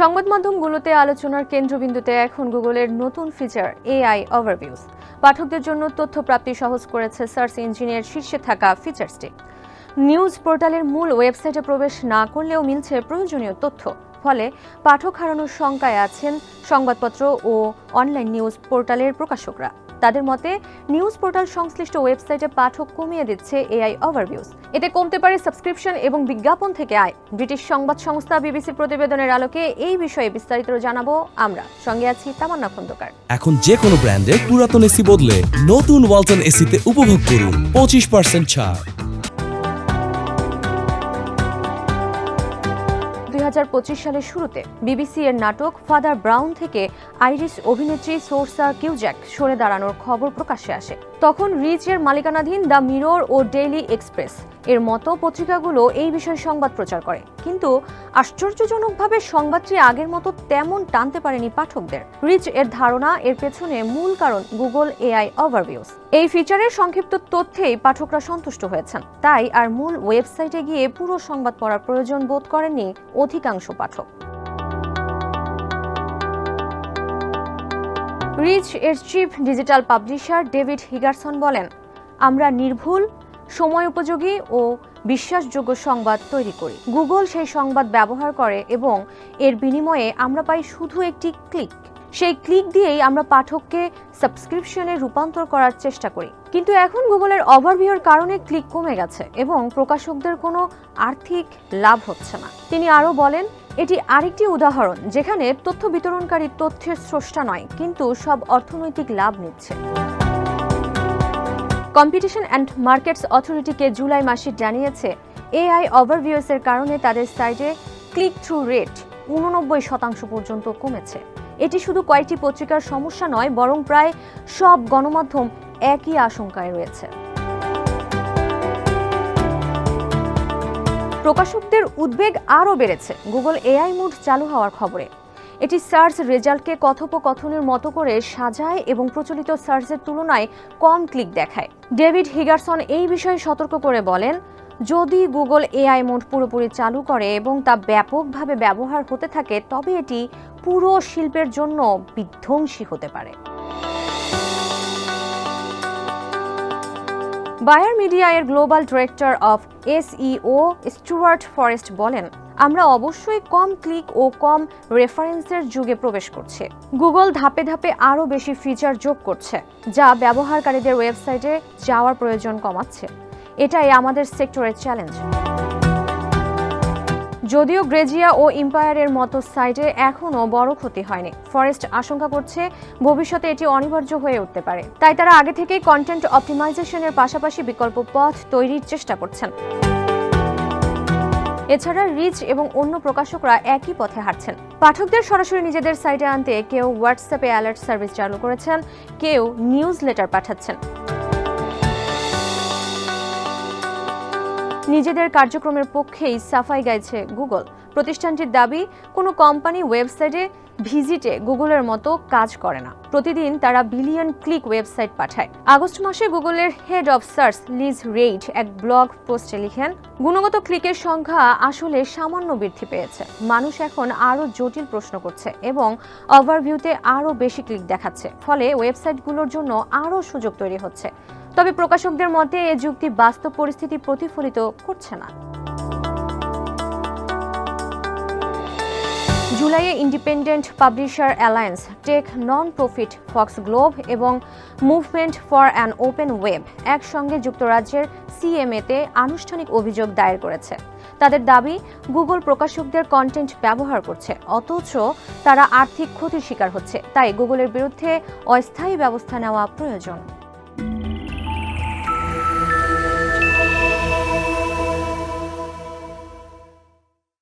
সংবাদ মাধ্যমগুলোতে আলোচনার কেন্দ্রবিন্দুতে এখন গুগলের নতুন ফিচার এআই ওভারভিউজ পাঠকদের জন্য তথ্য প্রাপ্তি সহজ করেছে সার্চ ইঞ্জিনের শীর্ষে থাকা ফিচার্সটি নিউজ পোর্টালের মূল ওয়েবসাইটে প্রবেশ না করলেও মিলছে প্রয়োজনীয় তথ্য। ফলে পাঠক হারানোর শঙ্কায় আছেন সংবাদপত্র ও অনলাইন নিউজ পোর্টালের প্রকাশকরা। তাদের মতে, নিউজ পোর্টাল সংশ্লিষ্ট ওয়েবসাইটে পাঠক কমিয়ে দিচ্ছে এআই ওভারভিউজ এতে কমতে পারে সাবস্ক্রিপশন এবং বিজ্ঞাপন থেকে আয়। ব্রিটিশ সংবাদ সংস্থা বিবিসি প্রতিবেদনের আলোকে এই বিষয়ে বিস্তারিত জানাব আমরা। সঙ্গে আছি তামান্না খন্দকার। এখন যে কোনো ব্র্যান্ডের পুরাতন এসি বদলে নতুন ওয়ালটন এসিতে উপভোগ করুন। পঁচিশ পার্সেন্ট ছাড়। দু হাজার পঁচিশ সালের শুরুতে বিবিসি এর নাটক ফাদার ব্রাউন থেকে আইরিশ অভিনেত্রী সোর্সা কিউজ্যাক সরে দাঁড়ানোর খবর প্রকাশ্যে আসে। তখন রিচ এর মালিকানাধীন দ্য মিরর ও ডেইলি এক্সপ্রেস এর মতো পত্রিকাগুলো এই বিষয়ে সংবাদ প্রচার করে। কিন্তু আশ্চর্যজনকভাবে সংবাদটি আগের মতো তেমন টানতে পারেনি পাঠকদের। রিচ এর ধারণা এর পেছনে মূল কারণ গুগল এআই ওভারভিউজ এই ফিচারের সংক্ষিপ্ত তথ্যেই পাঠকরা সন্তুষ্ট হয়েছেন। তাই আর মূল ওয়েবসাইটে গিয়ে পুরো সংবাদ পড়ার প্রয়োজন বোধ করেননি অধিকাংশ পাঠক। রিচ এর chief digital publisher David Higgerson বলেন, আমরা নির্ভুল সময় উপযোগী ও বিশ্বাসযোগ্য সংবাদ তৈরি করি। গুগল সেই সংবাদ ব্যবহার করে এবং এর বিনিময়ে আমরা পাই শুধু একটি ক্লিক। সেই ক্লিক দিয়েই আমরা পাঠককে সাবস্ক্রিপশনে রূপান্তর করার চেষ্টা করি। কিন্তু এখন গুগলের ওভারভিউর কারণে ক্লিক কমে গেছে এবং প্রকাশকদের কোনো আর্থিক লাভ হচ্ছে না। তিনি আরও বলেন, এটি আরেকটি উদাহরণ যেখানে তথ্য বিতরণকারী তথ্যের স্রষ্টা নয়, কিন্তু সব অর্থনৈতিক লাভ নিচ্ছে। কম্পিটিশন অ্যান্ড মার্কেটস অথরিটিকে জুলাই মাসে জানিয়েছে এআই ওভারভিউস এর কারণে তাদের সাইটে ক্লিক থ্রু রেট উননব্বই শতাংশ পর্যন্ত কমেছে। এটি শুধু কয়েকটি পত্রিকার সমস্যা নয়, বরং প্রায় সব গণমাধ্যম একই আশঙ্কায় রয়েছে। প্রকাশকদের উদ্বেগ আরও বেড়েছে। গুগল এআই মুড চালু হওয়ার খবরে। এটি সার্চ রেজাল্টকে কথোপকথনের মতো করে সাজায় এবং প্রচলিত সার্চের তুলনায় কম ক্লিক দেখায়। ডেভিড হিগারসন এই বিষয়ে সতর্ক করে বলেন, যদি গুগল এআই মোড পুরোপুরি চালু করে এবং তা ব্যাপকভাবে ব্যবহার হতে থাকে, তবে এটি পুরো শিল্পের জন্য বিধ্বংসী হতে পারে। বায়ার মিডিয়া এর global director of SEO Stuart Forrest বলেন, আমরা অবশ্যই কম ক্লিক ও কম রেফারেন্সের যুগে প্রবেশ করছে। গুগল ধাপে ধাপে আরও বেশি ফিচার যোগ করছে, যা ব্যবহারকারীদের ওয়েবসাইটে যাওয়ার প্রয়োজন কমাচ্ছে। এটাই আমাদের সেক্টরের চ্যালেঞ্জ যদিও গ্রেজিয়া ও ইম্পায়ারের মতো সাইটে এখনও বড় ক্ষতি হয়নি। ফরেস্ট আশঙ্কা করছে ভবিষ্যতে এটি অনিবার্য হয়ে উঠতে পারে। তাই তারা আগে থেকেই কন্টেন্ট অপটিমাইজেশনের পাশাপাশি বিকল্প পথ তৈরির চেষ্টা করছেন। এছাড়া রিচ এবং অন্য প্রকাশকরা একই পথে হাঁটছেন। পাঠকদের সরাসরি নিজেদের সাইটে আনতে কেউ হোয়াটসঅ্যাপে অ্যালার্ট সার্ভিস চালু করেছেন, কেউ নিউজ লেটার পাঠাচ্ছেন। নিজেদের কার্যক্রমের পক্ষেই সাফাই গাইছে গুগল। প্রতিষ্ঠানটির দাবি, কোনো কোম্পানি ওয়েবসাইটে ভিজিটে গুগলের মতো কাজ করে না। প্রতিদিন তারা বিলিয়ন ক্লিক ওয়েবসাইট পাঠায়। আগস্ট মাসে গুগলের head of search Liz Reid এক ব্লগ পোস্টে লিখেন, গুণগত ক্লিকের সংখ্যা আসলে সামান্য বৃদ্ধি পেয়েছে। মানুষ এখন আরও জটিল প্রশ্ন করছে এবং ওভারভিউতে আরও বেশি ক্লিক দেখাচ্ছে। ফলে ওয়েবসাইটগুলোর জন্য আরও সুযোগ তৈরি হচ্ছে। তবে প্রকাশকদের মতে এ যুক্তি বাস্তব পরিস্থিতি প্রতিফলিত করছে না। জুলাইয়ে independent publisher alliance, tech non profit Foxglove এবং movement for an open web একসঙ্গে যুক্তরাজ্যের সিএমএতে আনুষ্ঠানিক অভিযোগ দায়ের করেছে। তাদের দাবি, গুগল প্রকাশকদের কন্টেন্ট ব্যবহার করছে, অথচ তারা আর্থিক ক্ষতির শিকার হচ্ছে। তাই গুগলের বিরুদ্ধে অস্থায়ী ব্যবস্থা নেওয়া প্রয়োজন।